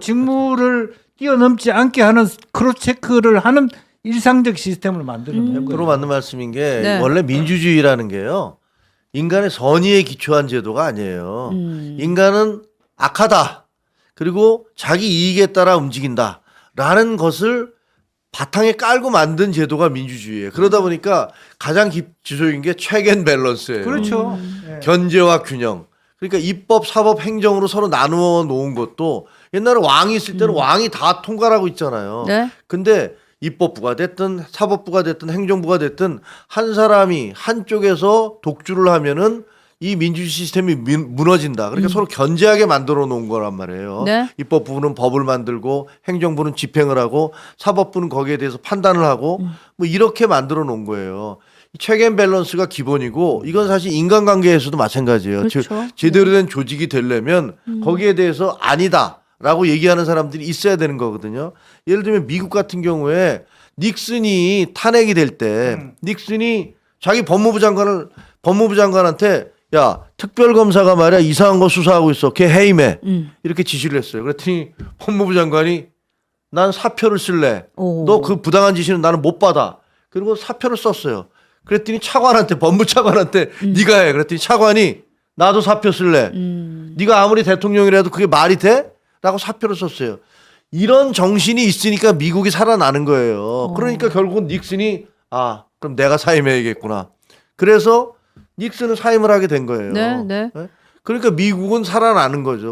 직무를 뛰어넘지 않게 하는 크로스 체크를 하는 일상적 시스템을 만드는 음. 거예요. 그로 맞는 말씀인 게 네. 원래 민주주의라는 게요. 인간의 선의에 기초한 제도가 아니에요. 음. 인간은 악하다. 그리고 자기 이익에 따라 움직인다. 라는 것을 바탕에 깔고 만든 제도가 민주주의예요. 그러다 보니까 가장 기초적인 게 체겐 밸런스예요. 그렇죠. 음. 예. 견제와 균형. 그러니까 입법, 사법, 행정으로 서로 나누어 놓은 것도 옛날에 왕이 있을 때는 왕이 다 통과하고 있잖아요. 네. 근데 입법부가 됐든 사법부가 됐든 행정부가 됐든 한 사람이 한쪽에서 독주를 하면은 이 민주주의 시스템이 민- 무너진다. 그러니까 서로 견제하게 만들어 놓은 거란 말이에요. 네. 입법부는 법을 만들고 행정부는 집행을 하고 사법부는 거기에 대해서 판단을 하고 뭐 이렇게 만들어 놓은 거예요. 이 체계 밸런스가 기본이고 이건 사실 인간관계에서도 마찬가지예요. 즉 그렇죠. 제대로 된 조직이 되려면 거기에 대해서 아니다라고 얘기하는 사람들이 있어야 되는 거거든요. 예를 들면 미국 같은 경우에 닉슨이 탄핵이 될때 음. 닉슨이 자기 법무부 장관을 법무부 장관한테 야 특별검사가 말이야 이상한 거 수사하고 있어 걔 해임해 음. 이렇게 지시를 했어요. 그랬더니 법무부 장관이 난 사표를 쓸래. 오. 너그 부당한 지시는 나는 못 받아. 그리고 사표를 썼어요. 그랬더니 차관한테 법무 차관한테 네가 해. 그랬더니 차관이 나도 사표 쓸래. 음. 네가 아무리 대통령이라도 그게 말이 돼? 라고 사표를 썼어요. 이런 정신이 있으니까 미국이 살아나는 거예요. 그러니까 결국은 닉슨이 아 그럼 내가 사임해야겠구나. 그래서 닉슨은 사임을 하게 된 거예요. 네, 네. 그러니까 미국은 살아나는 거죠.